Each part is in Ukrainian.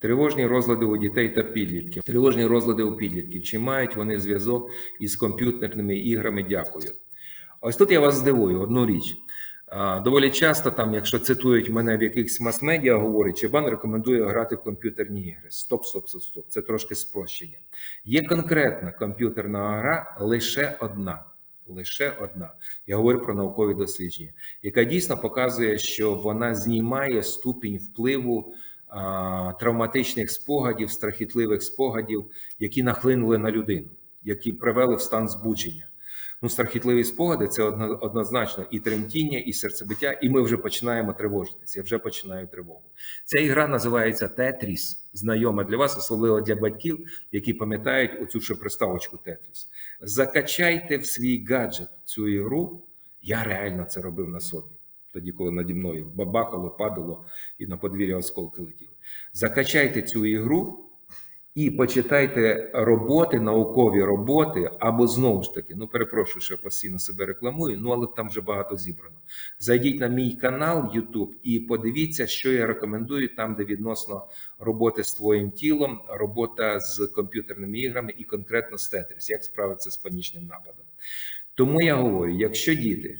Тривожні розлади у дітей та підлітків. Тривожні розлади у підлітків. Чи мають вони зв'язок із комп'ютерними іграми? Дякую. Ось тут я вас здивую одну річ. Доволі часто, там, якщо цитують мене в якихось мас-медіа, говорять, Чебан рекомендує грати в комп'ютерні ігри. Стоп, стоп, стоп, стоп. Це трошки спрощення. Є конкретна комп'ютерна гра лише одна. Лише одна. Я говорю про наукові дослідження, яка дійсно показує, що вона знімає ступінь впливу травматичних спогадів, страхітливих спогадів, які нахлинули на людину, які привели в стан збудження. Ну, страхітливі спогади це однозначно і тремтіння, і серцебиття, і ми вже починаємо тривожитися. Я вже починаю тривогу. Ця ігра називається Тетріс. Знайома для вас, особливо для батьків, які пам'ятають оцю ще приставочку Тетріс. Закачайте в свій гаджет цю ігру. Я реально це робив на собі. Тоді, коли наді мною бабахало, падало і на подвір'я осколки летіли. Закачайте цю ігру і почитайте роботи, наукові роботи, або знову ж таки, ну перепрошую, що я постійно себе рекламую, ну але там вже багато зібрано. Зайдіть на мій канал YouTube і подивіться, що я рекомендую там, де відносно роботи з твоїм тілом, робота з комп'ютерними іграми і конкретно з Тетріс, як справитися з панічним нападом. Тому я говорю: якщо діти.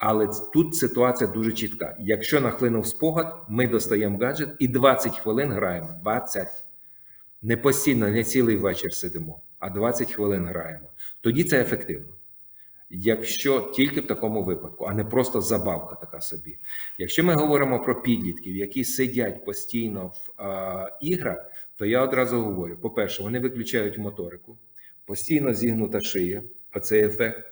Але тут ситуація дуже чітка. Якщо нахлинув спогад, ми достаємо гаджет і 20 хвилин граємо. 20. Не постійно, не цілий вечір сидимо, а 20 хвилин граємо. Тоді це ефективно. Якщо тільки в такому випадку, а не просто забавка така собі. Якщо ми говоримо про підлітків, які сидять постійно в е, іграх, то я одразу говорю: по-перше, вони виключають моторику, постійно зігнута шия, оцей ефект.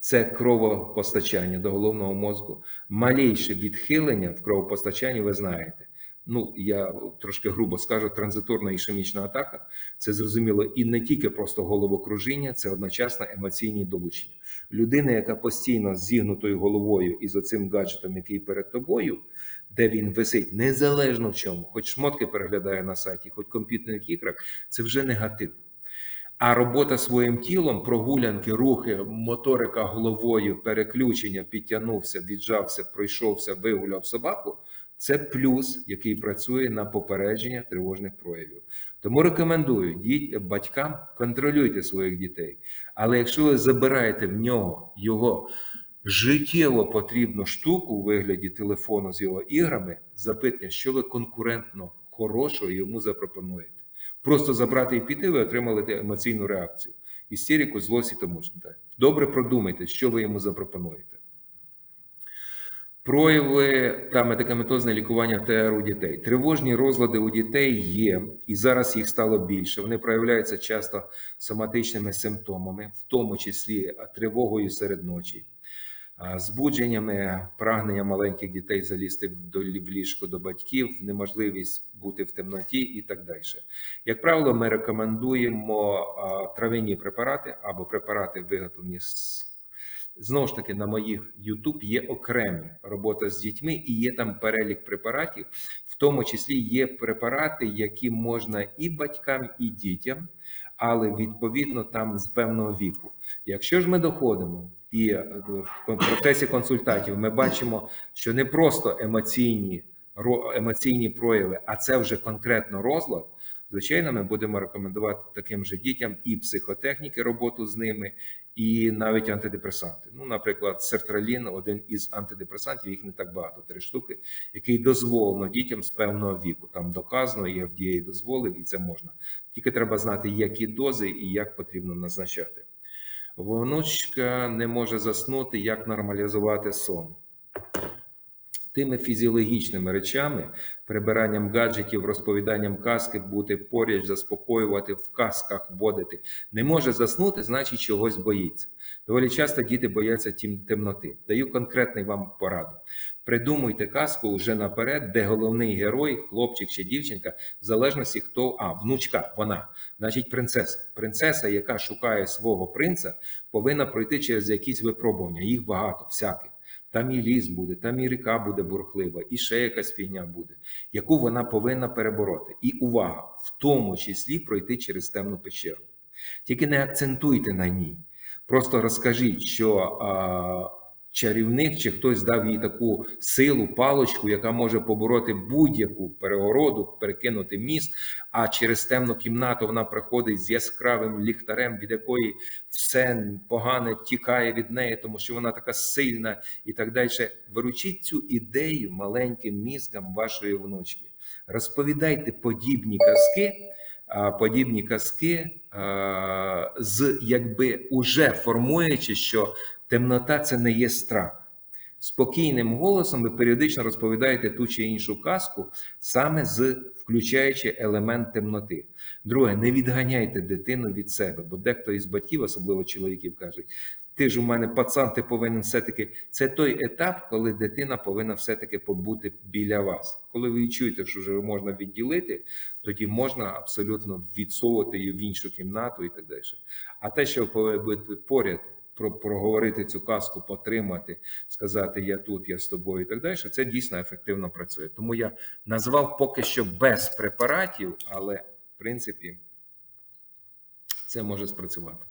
Це кровопостачання до головного мозку. Малейше відхилення в кровопостачанні, ви знаєте. Ну, я трошки грубо скажу, транзиторна ішемічна атака. Це зрозуміло і не тільки просто головокружіння, це одночасно емоційні долучення. Людина, яка постійно з зігнутою головою і з оцим гаджетом, який перед тобою, де він висить, незалежно в чому, хоч шмотки переглядає на сайті, хоч комп'ютерних іграх, це вже негатив. А робота своїм тілом, прогулянки, рухи, моторика головою, переключення, підтягнувся, віджався, пройшовся, вигуляв собаку. Це плюс, який працює на попередження тривожних проявів. Тому рекомендую діть, батькам контролюйте своїх дітей. Але якщо ви забираєте в нього його життєво потрібну штуку у вигляді телефону з його іграми, запитання, що ви конкурентно хорошого йому запропонуєте. Просто забрати і піти, ви отримали емоційну реакцію. Істерику, злость і тому ж далі. Добре продумайте, що ви йому запропонуєте. Прояви та медикаментозне лікування ТР у дітей. Тривожні розлади у дітей є, і зараз їх стало більше. Вони проявляються часто соматичними симптомами, в тому числі тривогою серед ночі, збудженнями, прагнення маленьких дітей залізти в ліжко до батьків, неможливість бути в темноті і так далі. Як правило, ми рекомендуємо травинні препарати або препарати, виготовлені з Знову ж таки, на моїх YouTube є окремі робота з дітьми, і є там перелік препаратів, в тому числі є препарати, які можна і батькам, і дітям, але відповідно там з певного віку. Якщо ж ми доходимо і е, в процесі консультатів ми бачимо, що не просто емоційні емоційні прояви, а це вже конкретно розлад. Звичайно, ми будемо рекомендувати таким же дітям і психотехніки, роботу з ними, і навіть антидепресанти. Ну, наприклад, сертралін, один із антидепресантів, їх не так багато, три штуки, який дозволено дітям з певного віку. Там доказано, і FDA дозволив, і це можна. Тільки треба знати, які дози і як потрібно назначати. Внучка не може заснути, як нормалізувати сон. Тими фізіологічними речами, прибиранням гаджетів, розповіданням казки, бути поряд, заспокоювати, в казках вводити. Не може заснути, значить чогось боїться. Доволі часто діти бояться тім темноти. Даю конкретний вам пораду. Придумуйте казку вже наперед, де головний герой, хлопчик чи дівчинка, в залежності хто, а внучка, вона, значить принцеса. Принцеса, яка шукає свого принца, повинна пройти через якісь випробування. Їх багато, всяких. Там і ліс буде, там і ріка буде бурхлива, і ще якась фігня буде, яку вона повинна перебороти. І увага, в тому числі пройти через темну печеру. Тільки не акцентуйте на ній. Просто розкажіть, що а, чарівник, чи хтось дав їй таку силу, палочку, яка може побороти будь-яку перегороду, перекинути міст. А через темну кімнату вона приходить з яскравим ліхтарем, від якої все погане тікає від неї, тому що вона така сильна і так далі. Виручіть цю ідею маленьким мізкам вашої внучки. Розповідайте подібні казки, подібні казки з якби уже формуючи, що темнота це не є страх. Спокійним голосом ви періодично розповідаєте ту чи іншу казку, саме з включаючи елемент темноти. Друге, не відганяйте дитину від себе, бо дехто із батьків, особливо чоловіків, кажуть: ти ж у мене пацан, ти повинен все-таки. Це той етап, коли дитина повинна все-таки побути біля вас. Коли ви чуєте, що вже можна відділити, тоді можна абсолютно відсовувати її в іншу кімнату і так далі. А те, що поряд, проговорити цю казку, потримати, сказати я тут, я з тобою і так далі. Це дійсно ефективно працює. Тому я назвав поки що без препаратів, але в принципі це може спрацювати.